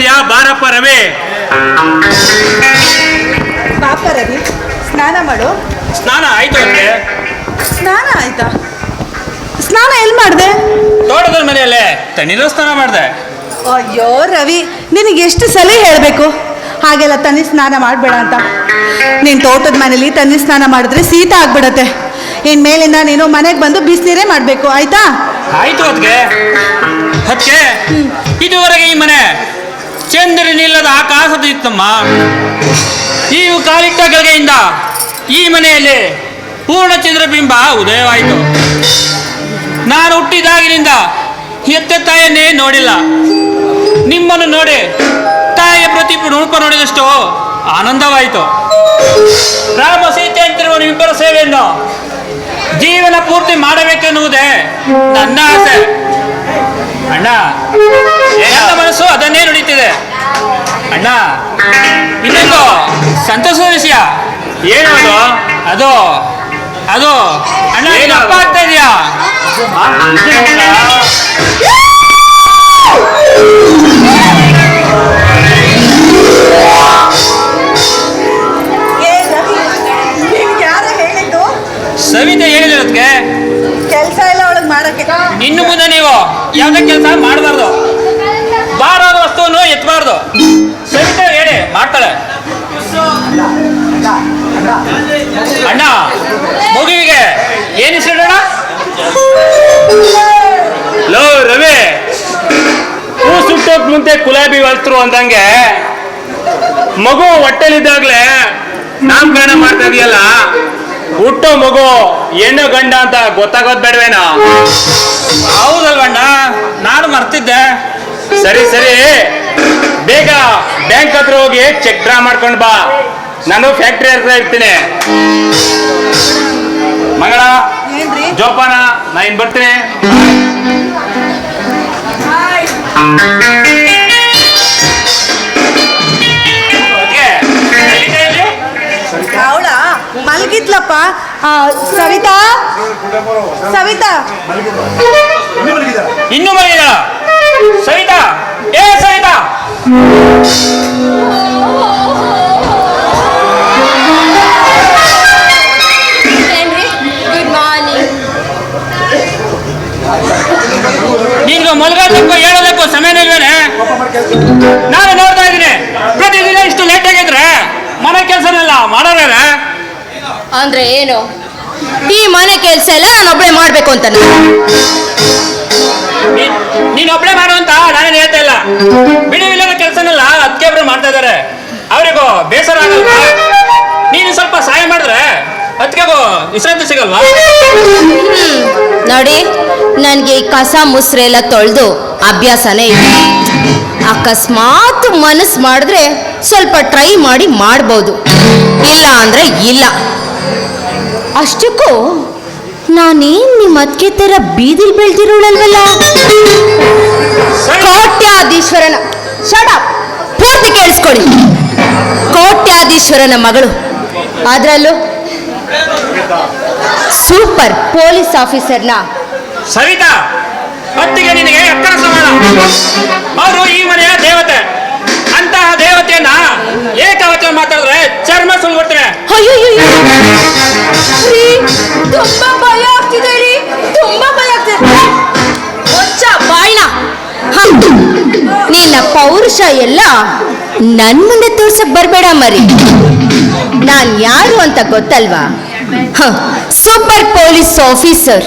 ಬರ್ತೀಯಾ ಬಾರಪ್ಪ ರವಿ ಪಾಪ ರವಿ ಸ್ನಾನ ಮಾಡು. ಸ್ನಾನ ಆಯ್ತು ಅಂತೆ. ಸ್ನಾನ ಆಯ್ತಾ? ಸ್ನಾನ ಎಲ್ಲಿ ಮಾಡಿದೆ? ತೋಟದ ಮನೆಯಲ್ಲೇ. ತಣ್ಣೀರು ಸ್ನಾನ ಮಾಡಿದೆ. ಅಯ್ಯೋ ರವಿ ನಿನಗೆ ಎಷ್ಟು ಸಲ ಹೇಳಬೇಕು? ಹಾಗೆಲ್ಲ ತನ್ನಿ ಸ್ನಾನ ಮಾಡಬೇಡ ಅಂತ. ನೀನು ತೋಟದ ಮನೇಲಿ ತನ್ನಿ ಸ್ನಾನ ಮಾಡಿದ್ರೆ ಶೀತ ಆಗ್ಬಿಡತ್ತೆ. ಇನ್ ಮೇಲಿಂದ ನೀನು ಮನೆಗೆ ಬಂದು ಬಿಸಿನೀರೇ ಮಾಡಬೇಕು ಆಯ್ತಾ? ಆಯ್ತು ಅದಕ್ಕೆ ಅದಕ್ಕೆ ಇದುವರೆಗೆ ಈ ಮನೆ ಚಂದ್ರನಿಲ್ಲದ ಆಕಾಶದ ಇತ್ತಮ್ಮ ನೀವು ಕಾಲಿಟ್ಟ ಗಳಿಗೆಯಿಂದ ಈ ಮನೆಯಲ್ಲಿ ಪೂರ್ಣ ಚಂದ್ರಬಿಂಬ ಉದಯವಾಯಿತು. ನಾನು ಹುಟ್ಟಿದಾಗಿನಿಂದ ಎತ್ತ ತಾಯನ್ನೇ ನೋಡಿಲ್ಲ. ನಿಮ್ಮನ್ನು ನೋಡಿ ತಾಯಿಯ ಪ್ರತಿ ರೂಪ ನೋಡಿದಷ್ಟು ಆನಂದವಾಯಿತು. ರಾಮ ಸೀತೆ ಅಂತಿರುವ ನಿಮ್ಮಿಬ್ಬರ ಸೇವೆಯನ್ನು ಜೀವನ ಪೂರ್ತಿ ಮಾಡಬೇಕೆನ್ನುವುದೇ ನನ್ನ ಆಸೆ. ಅಣ್ಣ ನನ್ನ ಮನಸ್ಸು? ಅದನ್ನೇ ನುಡಿತಿದೆ. ಅಣ್ಣ ಇನ್ನೊಂದು ಸಂತೋಷದ ವಿಷಯ. ಏನು ಅದು? ಅದು ಅದು ಅಣ್ಣ ಏನು ಅಪ್ಪ ಆಗ್ತಾ ಇದೆಯಾ? ಏ ರವಿ ನಿಮ್ಗೆ ಯಾರು ಹೇಳಿದ್ದು? ಸವಿತೆ ಹೇಳಿದಿರೋದಕ್ಕೆ ಕೆಲಸ ಎಲ್ಲ ಒಳಗೆ ಮಾಡಕ್ಕೆ ಇನ್ನು ಮುಂದೆ ನೀವು ಯಾವುದೇ ಕೆಲಸ ಮಾಡಬಾರ್ದು. ಬಾರದ ವಸ್ತುವನ್ನು ಎತ್ತಬಾರ್ದು ಸವಿತಾ ಹೇಳಿ, ಮಾಡ್ತಾಳೆ. ಅಣ್ಣ, ಮಗುವಿಗೆ ಏನು ಸಿಡೋಣ ಲೋ, ರವಿ. ಹೂ ಸುಟ್ಟೋಕ್ ಮುಂದೆ ಗುಲಾಬಿ ವಸ್ತ್ರು ಅಂದಂಗೆ ಮಗು ಹೊಟ್ಟೆಲಿದ್ದಾಗ್ಲೇ ನಾಮಕರಣ ಮಾಡ್ತಾ ಇದೆಯಲ್ಲ? ಹುಟ್ಟೋ ಮಗು ಹೆಣ್ಣು ಗಂಡ ಅಂತ ಗೊತ್ತಾಗೋದ್ ಬೇಡವೇನೋ? ಹೌದಲ್ವಣ್ಣ ನಾನು ಮರ್ತಿದ್ದೆ. ಸರಿ ಸರಿ. ಬೇಗ ಬ್ಯಾಂಕ್ ಹತ್ರ ಹೋಗಿ ಚೆಕ್ ಡ್ರಾ ಮಾಡ್ಕೊಂಡು ಬಾ. ನಾನು ಫ್ಯಾಕ್ಟ್ರಿ ಹತ್ರ ಇರ್ತೀನಿ. ಮಗಳ ಏನ್ರಿ? ಜೋಪಾನ ನಾ ಇನ್ ಬರ್ತೀನಿ. ಆ, ಸವಿತಾ? ಸವಿತಾ? ಇನ್ನು ಮನೆಯ ಸವಿತಾ ಏ ಸವಿತಾ? ಮಲಗೋದಕ್ಕೂ ಹೇಳೋದಕ್ಕೂ ಸಮಯ ಇಲ್ವೇನೆ ನಾನು ನೋಡ್ತಾ ಇದ್ದೀನಿ ಪ್ರತಿದಿನ ಇಷ್ಟು ಲೇಟ್ ಆಗಿದ್ರೆ ಮನೆ ಕೆಲಸನೆಲ್ಲ ಮಾಡೋರೇ ಅಂದ್ರೆ ಏನು? ಈ ಮನೆ ಕೆಲಸ ಎಲ್ಲ ನಾನು ಒಬ್ಬಳೆ ಮಾಡ್ಬೇಕು ಅಂತ ನೀನ್. ಒಬ್ಳೆ ಮಾಡು ಅಂತ ನಾನೇನು ಹೇಳ್ತಾ ಇಲ್ಲ. ಬಿಡುವಿಲ್ಲದ ಕೆಲಸನೆಲ್ಲ ಅದಕ್ಕೆ ಒಬ್ರು ಮಾಡ್ತಾ ಇದಾರೆ. ಅವರಿಗೂ ಬೇಸರ ಆಗಲ್ಲ ನೀನು ಸ್ವಲ್ಪ ಸಹಾಯ ಮಾಡಿದ್ರೆ ಅದಕ್ಕೆಗೂ ವಿಶ್ರಾಂತಿ ಸಿಗಲ್ವಾ? ನೋಡಿ ನನಗೆ ಈ ಕಸ ಮುಸ್ರೆ ಎಲ್ಲ ತೊಳೆದು ಅಭ್ಯಾಸನೇ ಇದೆ ಅಕಸ್ಮಾತ್ ಮನಸ್ಸು ಮಾಡಿದ್ರೆ ಸ್ವಲ್ಪ ಟ್ರೈ ಮಾಡಿ ಮಾಡ್ಬೋದು. ಇಲ್ಲ ಅಂದ್ರೆ ಇಲ್ಲ. ಅಷ್ಟಕ್ಕೂ ನಾನೇನ್ ನಿಮ್ಮ ಅದಕ್ಕೆ ತರ ಬೀದಿಲ್ ಬೆಳ್ದಿರೋಳಲ್ವಲ್ಲ ಕೋಟ್ಯಾಧೀಶ್ವರನ ಶಡ ಪೂರ್ತಿ ಕೇಳಿಸ್ಕೊಳ್ಳಿ. ಕೋಟ್ಯಾಧೀಶ್ವರನ ಮಗಳು. ಅದರಲ್ಲೂ ಸೂಪರ್ ಪೊಲೀಸ್ ಆಫೀಸರ್ನ ಸವಿತಾ, ಹೊತ್ತಿಗೆ ನಿನಗೆ ಎತ್ತರ ಸಮಾನ. ಅವರು ಈ ಮನೆಯ ದೇವತೆ. ಅಂತಹ ದೇವತೆಯನ್ನ ಏಕವಚನ ಮಾತಾಡಿದ್ರೆ ಚರ್ಮ ಸುಲ್ಬಿಡ್ತೇನೆ ಅಯ್ಯೋ ತುಂಬಾ ಭಯ ಆಗ್ತಿದೆ ರೀ, ತುಂಬಾ ನಿನ್ನ ಪೌರುಷ ಎಲ್ಲ ನನ್ ಮುಂದೆ ತೋರ್ಸಕ್ ಬರ್ಬೇಡ ಮರಿ. ನಾನ್ ಯಾರು ಅಂತ ಗೊತ್ತಲ್ವಾ? Super police officer.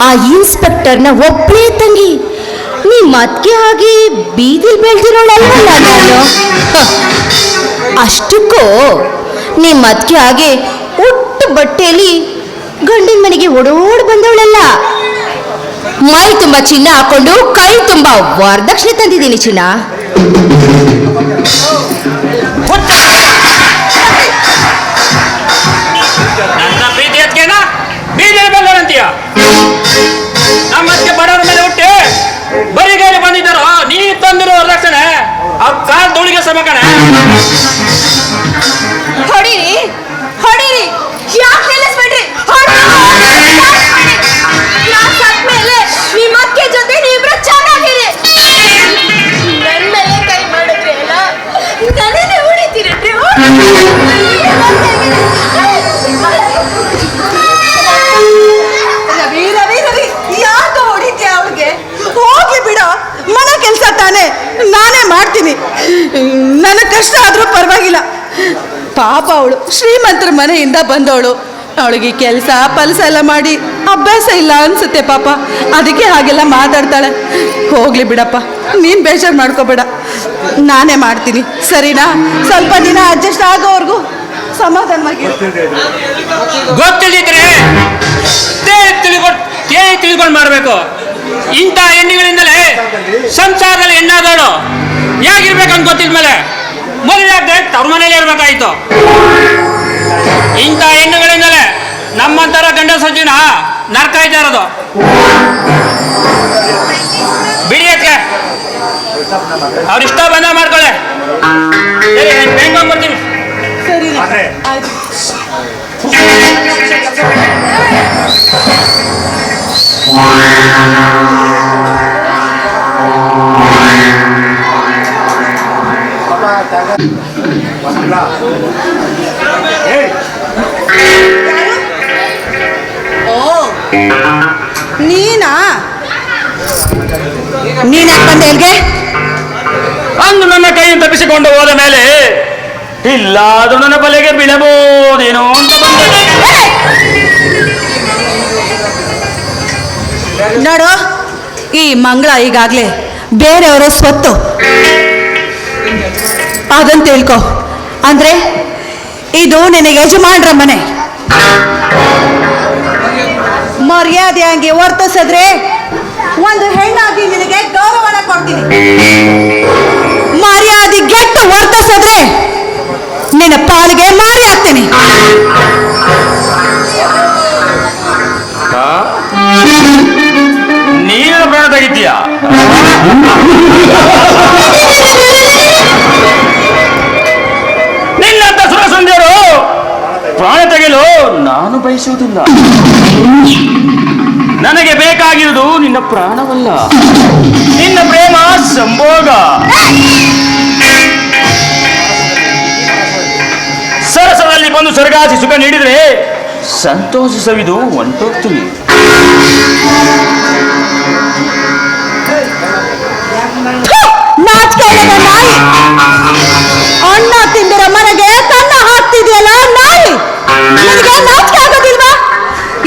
ಆ ಇನ್ಸ್ಪೆಕ್ಟರ್ನ ಒಬ್ಬಳೇ ತಂಗಿ. ನೀ ಮತ್ಗೆ ಆಗಿ ಬೀದಿ ಬೆಳೆದಿರೋಳಲ್ವಲ್ಲ ನಾನು? ಅಷ್ಟಕ್ಕೂ ನೀ ಮದ್ಕೆ ಹಾಗೆ ಒಟ್ಟು ಬಟ್ಟೆಯಲ್ಲಿ ಗಂಡಿನ ಮನೆಗೆ ಓಡೋಡ್ ಬಂದವಳಲ್ಲ. ಮೈ ತುಂಬ ಚಿನ್ನ ಹಾಕೊಂಡು ಕೈ ತುಂಬ ವರದಕ್ಷಿಣೆ ತಂದಿದ್ದೀನಿ ಚಿನ್ನ. ಪಾಪ ಅವಳು ಶ್ರೀಮಂತರ ಮನೆಯಿಂದ ಬಂದವಳು. ಅವಳಿಗೆ ಕೆಲಸ, ಪಲಸ ಎಲ್ಲ ಮಾಡಿ ಅಭ್ಯಾಸ ಇಲ್ಲ ಅನ್ಸುತ್ತೆ ಪಾಪ. ಅದಕ್ಕೆ ಹಾಗೆಲ್ಲ ಮಾತಾಡ್ತಾಳೆ. ಹೋಗ್ಲಿ ಬಿಡಪ್ಪ, ನೀನು ಬೇಜಾರು ಮಾಡ್ಕೋಬೇಡ. ನಾನೇ ಮಾಡ್ತೀನಿ, ಸರಿನಾ? ಸ್ವಲ್ಪ ದಿನ ಅಡ್ಜಸ್ಟ್ ಆಗೋವರೆಗೂ ಸಮಾಧಾನವಾಗಿ ಕೇಳಿ ತಿಳ್ಕೊಂಡು ಮಾಡಬೇಕು. ಇಂಥ ಹೆಣ್ಣುಗಳಿಂದಲೇ ಸಂಸಾರದಲ್ಲಿ ಹೆಣ್ಣಾದವಳು ಹೇಗಿರ್ಬೇಕಂತ ಗೊತ್ತಿದ್ಮೇಲೆ ಮದುವೆ ತವ್ರ ಮನೇಲಿ ಇರ್ಬೇಕಾಯ್ತು. ಇಂಥ ಹೆಣ್ಣುಗಳಿಂದಲೇ ನಮ್ಮಂತರ ಗಂಡ ಸಜ್ಜಿನ ನರ್ಕ ಇದ್ದೇ ಇರೋದು. ಬಿಡಿ ಅದಕ್ಕೆ ಅವ್ರಿಷ್ಟ ಬಂದ ಮಾಡ್ಕೊಳ್ಳೆ. ಬರ್ತೀನಿ. ಸರಿ ಓ ನೀನಾ? ನೀನ್ ಬಂದೆ ಅಂದು ನನ್ನ ಕೈಯನ್ನು ತಪ್ಪಿಸಿಕೊಂಡು ಹೋದ ಮೇಲೆ ಇಲ್ಲಾದ್ರೂ ನನ್ನ ಬಲೆಗೆ ಬೀಳಬಹುದೇನೋ ಅಂತ ಬಂದೆ. ನೋಡು ಈ ಮಂಗಳ ಈಗಾಗ್ಲೇ ಬೇರೆಯವರ ಸ್ವತ್ತು ಅದನ್ನ ತಿಳ್ಕೊ. ಅಂದ್ರೆ ಇದು ನಿನಗೆ ಯಜಮಾನ್ರ ಮನೆ. ಮರ್ಯಾದೆಯಾಗಿ ವರ್ತಿಸಿದ್ರೆ ಒಂದು ಹೆಣ್ಣಾಗಿ ನಿನಗೆ ಗೌರವನ ಕೊಡ್ತೀನಿ. ಮರ್ಯಾದೆ ಗೆಟ್ಟು ವರ್ತಿಸಿದ್ರೆ ನಿನ್ನ ಪಾಲಿಗೆ ಮಾರಿ ಹಾಕ್ತೀನಿ. ನೀನು ಬೇಡ ಸುರಸುಂದಿಯರು ಪ್ರಾಣ ತೆಗೆಯಲು ನಾನು ಬಯಸುವುದಿಲ್ಲ. ನನಗೆ ಬೇಕಾಗಿರುವುದು ನಿನ್ನ ಪ್ರಾಣವಲ್ಲ. ನಿನ್ನ ಪ್ರೇಮ ಸಂಭೋಗ. ಸರಸದಲ್ಲಿ ಬಂದು ಸರಗಾಸಿ ಸುಖ ನೀಡಿದರೆ ಸಂತೋಷಿಸವಿದು ಹೊಂಟೋಗ್ತೀನಿ. ನಾಚಿಕೆ ನಿನಗೆ ನಾಚಿಕೆ ಆಗೋದಿಲ್ವಾ?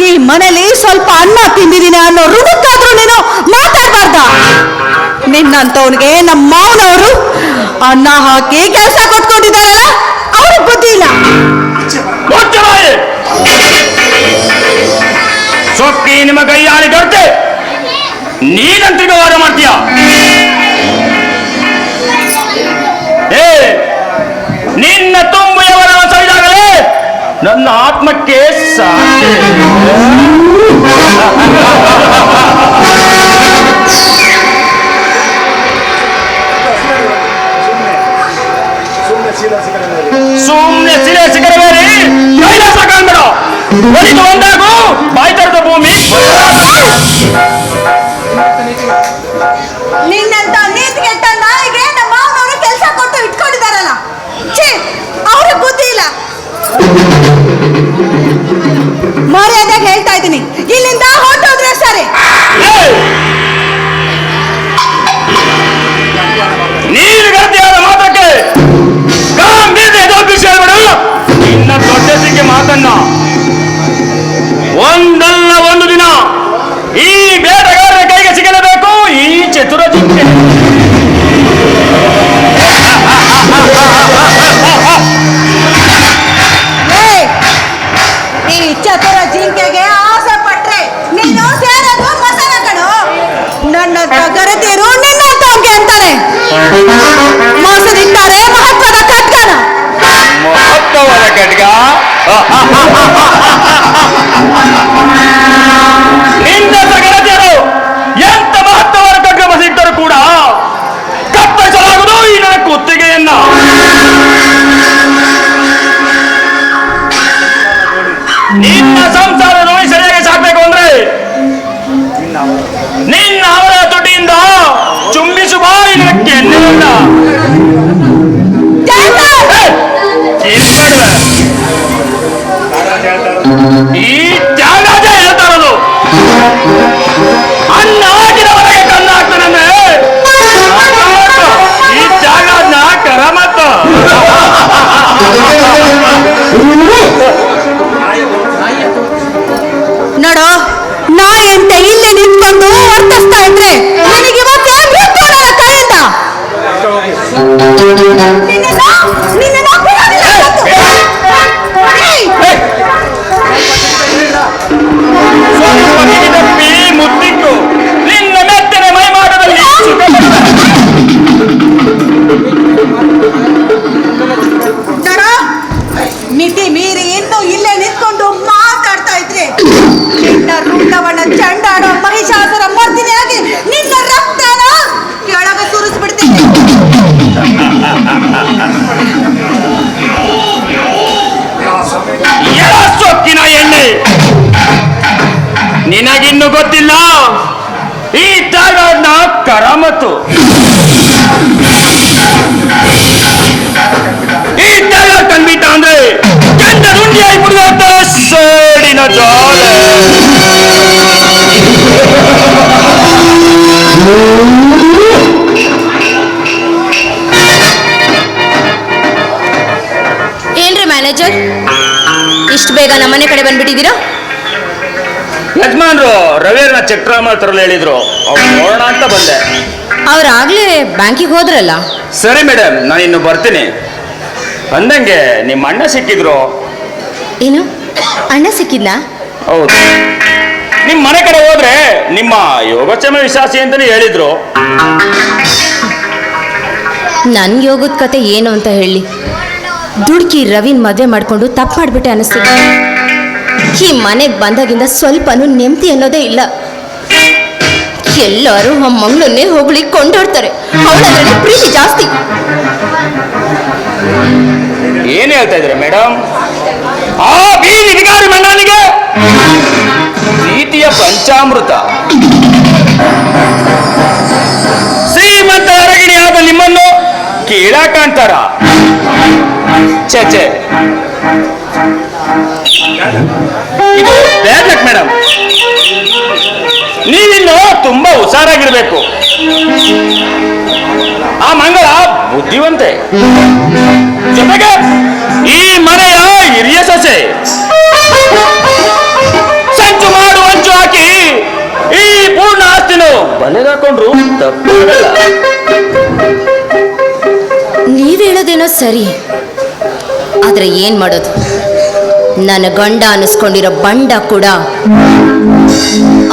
ಈ ಮನೇಲಿ ಸ್ವಲ್ಪ ಅನ್ನ ತಿಂದಿದ್ದೀನಿ ಅನ್ನೋ ಋಣಕ್ಕಾದ್ರೂ ನೀನು ಮಾತಾಡ್ಬಾರ್ದ. ನಿನ್ನಂತವನಿಗೆ ನಮ್ಮ ಮಾವನವರು ಅನ್ನ ಹಾಕಿ ಕೆಲಸ ಕೊಟ್ಕೊಂಡಿದ್ದಾರಲ್ಲ ಅವ್ರಿಗೆ ಬುದ್ಧಿ ಇಲ್ಲ. ಸೊಕ್ಕಿ ನಿಮ್ಮ ಕೈಯಾಳಿ ದೊಡ್ತೆ ನೀನಂತ್ರಿಕ ವಾದ ಮಾಡ್ತೀಯ? ನಿನ್ನ ತುಂಬು ನನ್ನ ಆತ್ಮಕ್ಕೆ ಸಾಧ್ಯ ಸುಮ್ಮನೆ ಸಿರೆ ಸಿಗರಬೇಡಿ ಕೈಲಾಸ ಕಾಣ್ಬೇಡ ಒಲಿದು ಒಂದಾಗು ಬಾಯಿ ತರದ ಭೂಮಿ ನಿನ್ನ ಸಂಸಾರ ನೋಡಿ ಸರಿಯಾಗಿ ಸಾಕ್ಬೇಕು ಅಂದ್ರೆ ನಿನ್ನ ಅವರ ತುಟಿಯಿಂದ ಚುಂಬಿಸು ಬಾಯಿ ನಕ್ಕೆ ಜಯಂತ! ಏ, ಈ ತ್ಯಾಗಾಜ ಹೇಳ್ತಾರದು ಅನ್ನ ಹಾಕಿದವರೆಗೆ ಕನ್ನ ಹಾಕ್ತಾನಂದ್ರೆ ಈ ತ್ಯಾಗರಾಜನ ಕರಮತ್ತ ನೋಡೋ ಎಳ ಸೊಕ್ಕಿನ ಎಣ್ಣೆ ನಿನಗಿನ್ನು ಗೊತ್ತಿಲ್ಲ ಈ ತ್ಯಾಗರಾಜನ ಕರಮತ್ತು ಈ ತ್ಯಾಗ ಕಂಡ್ಬಿಟ್ಟ ಅಂದ್ರೆ ಗಂಡ ರುಂಡಿಯಾಗಿ ಬಿಡುವಂತ ಸೇಡಿನ ಜಾಲೆ ಏನ್ರಿ ಮ್ಯಾನೇಜರ್ ಇಷ್ಟು ಬೇಗ ನಮ್ಮನೆ ಕಡೆ ಬಂದ್ಬಿಟ್ಟಿದ್ದೀರಾ? ಯಜಮಾನ್ರು ರವಿಯರ್ನ ಚಕ್ರಾಮ ತರಲು ಹೇಳಿದ್ರು. ಅವ್ರು ನೋಡೋಣ ಅಂತ ಬಂದೆ. ಅವ್ರಾಗ್ಲೇ ಬ್ಯಾಂಕಿಗೆ ಹೋದ್ರಲ್ಲ? ಸರಿ ಮೇಡಮ್ ನಾನು ಇನ್ನು ಬರ್ತೀನಿ. ಅಂದಂಗೆ ನಿಮ್ಮ ಅಣ್ಣ ಸಿಕ್ಕಿದ್ರು. ಏನು? ಅಣ್ಣ ಸಿಕ್ಕಿದ್ನ? ಹೌದು. ನಿಮ್ಮ ಮನೆ ಕಡೆ ಹೋದ್ರೆ ನಿಮ್ಮ ಯೋಗಕ್ಷೇಮ ವಿಶ್ವಾಸಿ ಅಂತಾನೆ ಹೇಳಿದ್ರು. ನನ್ ಯೋಗದ ಕತೆ ಏನು ಅಂತ ಹೇಳಿ. ದುಡ್ಕಿ ರವಿನ್ ಮದುವೆ ಮಾಡ್ಕೊಂಡು ತಪ್ಪು ಮಾಡ್ಬಿಟ್ಟೆ ಅನಿಸ್ತಿದೆ. ಈ ಮನೆಗೆ ಬಂದಾಗಿಂದ ಸ್ವಲ್ಪನೂ ನೆಮ್ಮದಿ ಅನ್ನೋದೇ ಇಲ್ಲ. ಎಲ್ಲರೂ ಆ ಮಗಳನ್ನೇ ಹೊಗಳಿ ಕೊಂಡಾಡ್ತಾರೆ. ಅವಳದ್ರಲ್ಲಿ ಪ್ರೀತಿ ಜಾಸ್ತಿ. ಏನ್ ಹೇಳ್ತಾ ಇದ್ರೆ ಮೇಡಮ್ ಆ ಬೀದಿ ವಿಗಾರಿ ಮಂಡಳಿಗೆ ಪ್ರೀತಿಯ ಪಂಚಾಮೃತ. ಶ್ರೀಮಂತ ಅರಗಿಣಿಯಾದ ನಿಮ್ಮನ್ನು ಕೇಳಾ ಛೇ ಛೇ ಇದು ಬ್ಯಾಡ್ ಲಕ್ ಮೇಡಮ್ ನೀವಿನ್ನು ತುಂಬಾ ಹುಷಾರಾಗಿರ್ಬೇಕು ಆ ಮಂಗಳ ಬುದ್ಧಿವಂತೆ ಜೊತೆಗೆ ಈ ಮನೆಯ ಹಿರಿಯ ಸೊಸೆ ಸಂಚು ಮಾಡು ಅಂಚು ಹಾಕಿ ಈ ಪೂರ್ಣ ಆಸ್ತಿನು ಬಲೆಗಾಕೊಂಡ್ರು ತಪ್ಪಾಗಲ್ಲ ನೀವ್ ಹೇಳೋದೇನೋ ಸರಿ ಆದ್ರೆ ಏನು ಮಾಡೋದು? ನನ್ನ ಗಂಡ ಅನ್ನಿಸ್ಕೊಂಡಿರೋ ಬಂಡ ಕೂಡ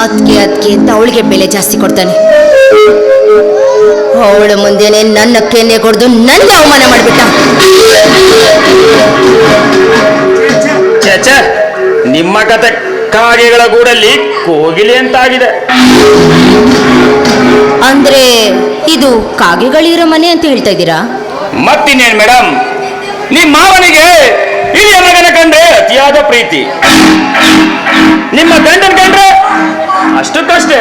ಅದಕ್ಕೆ ಅದಕ್ಕೆ ತವಳಿಗೆ ಅವಳಿಗೆ ಬೆಲೆ ಜಾಸ್ತಿ ಕೊಡ್ತಾನೆ. ಅವಳ ಮುಂದೆನೆ ನನ್ನ ಕೆನ್ನೆ ಕೊಡ್ದು ನನಗೆ ಅವಮಾನ ಮಾಡಿಬಿಟ್ಟ. ನಿಮ್ಮ ಕತೆ ಕಾಗೆಗಳ ಗೂಡಲ್ಲಿ ಕೋಗಿಲೆ ಅಂತಾಗಿದೆ. ಅಂದ್ರೆ ಇದು ಕಾಗೆಗಳಿರೋ ಮನೆ ಅಂತ ಹೇಳ್ತಾ ಇದ್ದೀರಾ? ಮತ್ತಿನ್ನೇನು ಮೇಡಮ್? ನಿಮ್ಮ ಮಾವನಿಗೆ ಹಿರಿಯ ಮಗನ ಕಂಡ್ರೆ ಅತಿಯಾದ ಪ್ರೀತಿ. ನಿಮ್ಮ ಗಂಡನ ಕಂಡ್ರೆ ಅಷ್ಟಕ್ಕಷ್ಟೇ.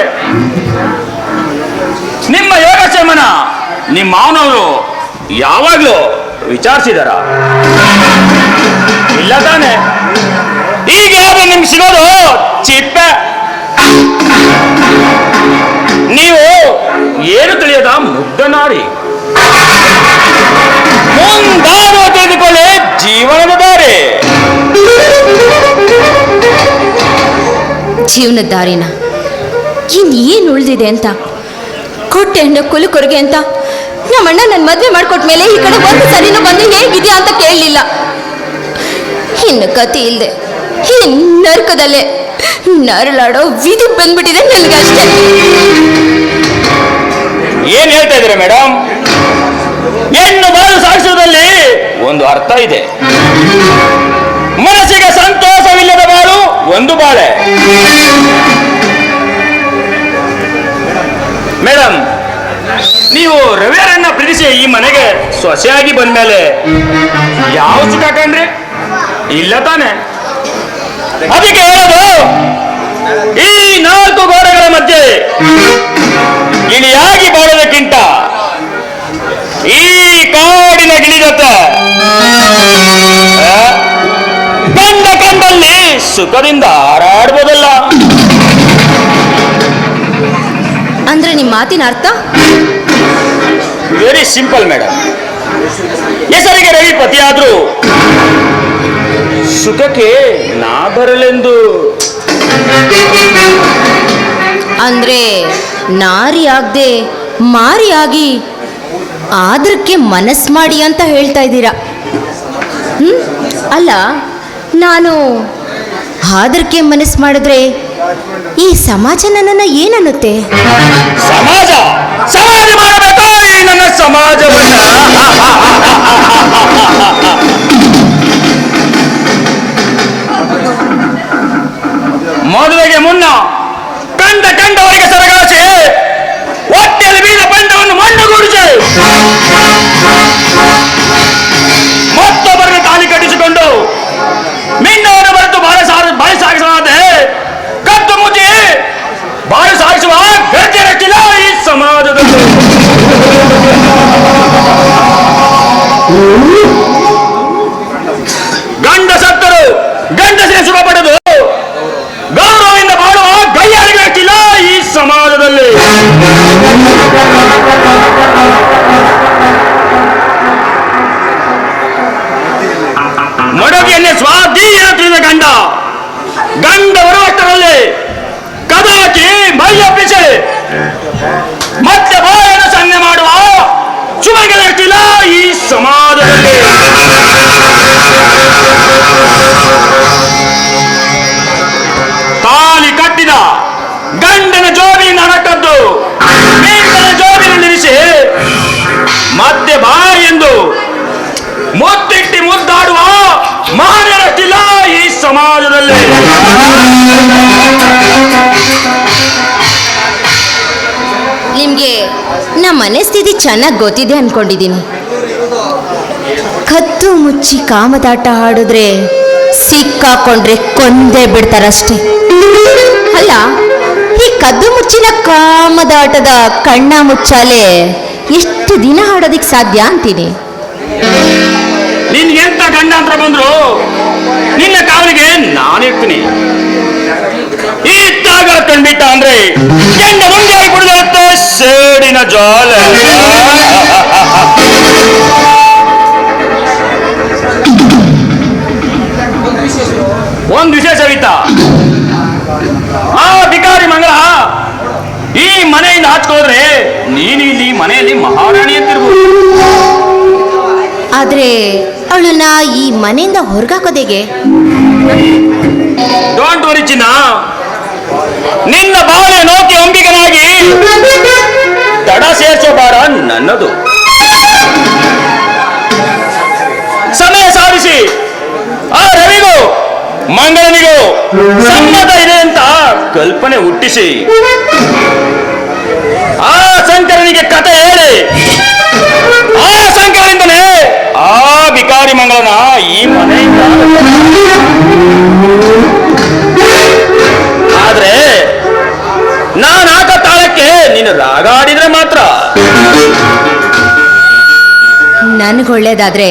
ನಿಮ್ಮ ಯೋಗಕ್ಷೇಮನ ನಿಮ್ಮ ಮಾವನವರು ಯಾವಾಗ್ಲೂ ವಿಚಾರಿಸಿದಾರ. ಇಲ್ಲ ತಾನೆ. ಈಗ ಯಾರು ನಿಮ್ಗೆ ಸಿಗೋದು ಚಿಪ್ಪ. ನೀವು ಏನು ತಿಳಿಯದ ಮುಗ್ಧ ನಾರಿ. ಮುಂದಾಡುವ ತೆಗೆದುಕೊಳ್ಳೆ ಜೀವನದ ದಾರಿ. ಜೀವನದ ದಾರಿನ? ಇನ್ ಏನ್ ಉಳ್ದಿದೆ ಅಂತ? ಕೊಟ್ಟೆ ಹಣ್ಣು ಕುಲುಕೊರಗೆ ಅಂತ? ನಮ್ಮಣ್ಣ ನನ್ನ ಮದ್ವೆ ಮಾಡ್ಕೊಟ್ ಮೇಲೆ ಈ ಕಡೆ ಒಂದು ಸರಿನೂ ಬಂದು ಹೇಗಿದ್ಯಾ ಅಂತ ಕೇಳಲಿಲ್ಲ. ಇನ್ನು ಕತಿ ಇಲ್ಲದೆ ಈ ನರ್ಕದಲ್ಲೇ ನರಳಾಡೋ ವಿಧಿ ಬಂದ್ಬಿಟ್ಟಿದೆ ನನಗೆ ಅಷ್ಟೇ. ಏನ್ ಹೇಳ್ತಾ ಇದ್ರೆ ಮೇಡಮ್ ಹೆಣ್ಣು ಬಾಳು ಸಾಗಿಸುವುದಲ್ಲಿ ಒಂದು ಅರ್ಥ ಇದೆ. ಮನಸ್ಸಿಗೆ ಸಂತೋಷವಿಲ್ಲದ ಬಾಳು ಒಂದು ಬಾಳೆ. ಮೇಡಮ್ ನೀವು ರವಿಯರನ್ನ ಪ್ರೀತಿಸಿ ಈ ಮನೆಗೆ ಸೊಸೆಯಾಗಿ ಬಂದ್ಮೇಲೆ ಯಾವ ಸುಖ ಕಂಡ್ರಿ ಇಲ್ಲ ತಾನೆ. ಅದಕ್ಕೆ ಹೇಳೋದು ಈ ನಾಲ್ಕು ಗೋಡೆಗಳ ಮಧ್ಯೆ ಇಳಿಯಾಗಿ ಬಾಳೋದಕ್ಕಿಂತ ಈ ಕಾಡಿನ ಗಿಳಿ ಬಂದ ಕಂಡಲ್ಲಿ ಸುಖದಿಂದ ಹಾರಾಡ್ಬೋದಲ್ಲ. ಅಂದ್ರೆ ನಿಮ್ಮ ಮಾತಿನ ಅರ್ಥ? ವೆರಿ ಸಿಂಪಲ್ ಮೇಡಮ್ ಹೆಸರಿಗೆ ರವಿ ಪತಿಯಾದ್ರು. ಸುಖಕ್ಕೆ ನಾ ಬರಲೆಂದು. ಅಂದ್ರೆ ನಾರಿ ಆಗದೆ ಮಾರಿಯಾಗಿ ಆದ್ರಕ್ಕೆ ಮನಸ್ ಮಾಡಿ ಅಂತ ಹೇಳ್ತಾ ಇದ್ದೀರಾ? ಹ್ಮ್? ಅಲ್ಲ, ನಾನು ಆದ್ರಕ್ಕೆ ಮನಸ್ ಮಾಡಿದ್ರೆ ಈ ಸಮಾಜ ನನ್ನನ್ನು ಏನನ್ನುತ್ತೆ? ಸಮಾಜ! ಸಮಾಜ ಮಾಡಬೇಕು ಈ ನನ್ನ ಸಮಾಜವನ್ನ. ಮದುವೆಗೆ ಮುನ್ನ ಕಂಡ ಕಂಡವರಿಗೆ ಸರಗಾಚೆ ಹೊಟ್ಟೆಯಲ್ಲಿ ಬೀದ ಬಂಡವನ್ನು ಮಣ್ಣುಗೂಡಿಸಿ. ಮತ್ತೊಬ್ಬರನ್ನು ತಾಲಿ ಕಟ್ಟಿಸಿಕೊಂಡು ಮಿನ್ನವನ್ನು ಬರೆದು ಬಾಳೆ ಸಾರ ಬಾಳೆ ಸಾಗಿಸಲಾದೆ ಕತ್ತು ಮುಚ್ಚಿ ಬಾಳೆ ಸಾಗಿಸುವ ಗರ್ಜನಕ್ಕಿಲ್ಲ ಈ ಸಮಾಜದಲ್ಲಿ. ಮತ್ತೆ ಬಾಯನ್ನು ಸನ್ನೆ ಮಾಡುವ ಚುಮಗೆಲಕ್ಕಿಲ್ಲ ಈ ಸಮಾಜದಲ್ಲಿ. ತಾಲಿ ಕಟ್ಟಿದ ಗಂಡನ ಜೋಬಿನಿಂದ ಹಣಕದ್ದು ಗಂಡನ ನಿಲ್ಲಿಸಿ ಮತ್ತೆ ಬಾ ಎಂದು ಮನೆಸ್ಥಿತಿ ಚೆನ್ನಾಗಿ ಗೊತ್ತಿದೆ ಅನ್ಕೊಂಡಿದ್ದೀನಿ. ಕತ್ತು ಮುಚ್ಚಿ ಕಾಮದಾಟ ಆಡಿದ್ರೆ ಸಿಕ್ಕಾಕೊಂಡ್ರೆ ಕೊಂದೇ ಬಿಡ್ತಾರಷ್ಟೇ. ಅಲ್ಲ, ಈ ಕದ್ದು ಮುಚ್ಚಿನ ಕಾಮದಾಟದ ಕಣ್ಣ ಮುಚ್ಚಾಲೆ ಎಷ್ಟು ದಿನ ಆಡೋದಿಕ್ ಸಾಧ್ಯ ಅಂತೀನಿ. ನಿನ್ಗೆ ಎಂತ ಗಂಡ ಅಂತ ಬಂದ್ರು? ನಿನ್ನ ಕಾವಲಿಗೆ ನಾನಿರ್ತೀನಿ ಈ ತ್ಯಾಗ ಕಂಡಿಟ್ಟ ಅಂದ್ರೆ ಗಂಡ ಮುಂದೆ ಬಿಡದಂತೆ ಸೇಡಿನ ಜಾಲ ಒಂದ್ ವಿಶೇಷ ವಿಶೇಷವಿತ್ತ ಆ ಭಿಕಾರಿ ಮಂಗಳ, ಈ ಮನೆಯಿಂದ ಹಾಚ್ಕೋದ್ರೆ ನೀನು ಇಲ್ಲಿ ಮನೆಯಲ್ಲಿ ಮಹಾರಾಣಿ ಅಂತಿರ್ಬೋದು ಆದ್ರೆ ಅವಳನ್ನ ಈ ಮನೆಯಿಂದ ಹೊರಗಾಕೋದೆಗೆ ಡೋಂಟ್ ವರಿ ಚಿನ್ನ. ನಿನ್ನ ಬಾಳೆ ನೋಕಿ ಅಂಬಿಗನಾಗಿ ದಡ ಸೇರ್ಸೋ ಭಾರ ನನ್ನದು. ಸಮಯ ಸಾಧಿಸಿ. ಆ ರವಿಗೂ, ಮಂಗಳನಿಗೂ ಸಮ್ಮತ ಇದೆ ಅಂತ ಕಲ್ಪನೆ ಹುಟ್ಟಿಸಿ. ಆ ಶಂಕರನಿಗೆ ಕತೆ ಹೇಳಿ. ಆ ಶಂಕರನಿಂದಲೇ ಆ ವಿಕಾರಿ ಮಂಗಳನ ಈ ಮನೆಯಿಂದ ನನಗೆ ಒಳ್ಳೇದಾದ್ರೆ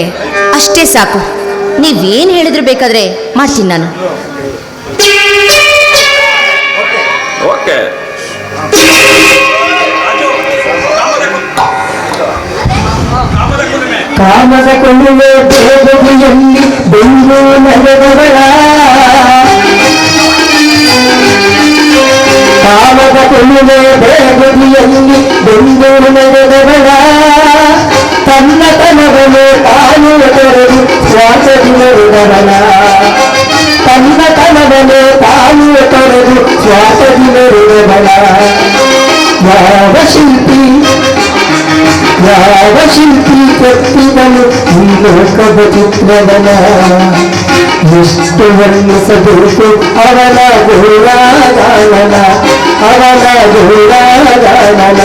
ಅಷ್ಟೇ ಸಾಕು. ನೀವೇನು ಹೇಳಿದ್ರು ಬೇಕಾದ್ರೆ ಮಾಡ್ತೀನಿ ನಾನು. ಓಕೆ. ಕಾಮದ ಕೊಡುವೆ ಬೇಗುಡಿಯಲ್ಲಿ ಬೆಂದು ನಡೆದವಳ ಕಾಮದ ಕೊಡುವೆ ಬೇಗುಡಿಯಲ್ಲಿ ಬೆಂದು ಸ್ವಾತದಿ ನಡೆದವಳ ತನ್ನ ತನವನ್ನು ತಾನು ತೊರೆದು ಸ್ವಾತದಿ ನಡೆದವಳ ಯಾವ ಶಿಲ್ಪಿ ಯಾವ ಶಿಲ್ಪಿ ಕೆತ್ತಿದನು ಈ ಲೋಕದ ಚಿತ್ರವನ ಎಷ್ಟು ವರ್ಣಿಸಬೇಕು ಅವನ ಗೋಳಾಗಾನನ ಅವನ ಗೋಳಾಗಾನನ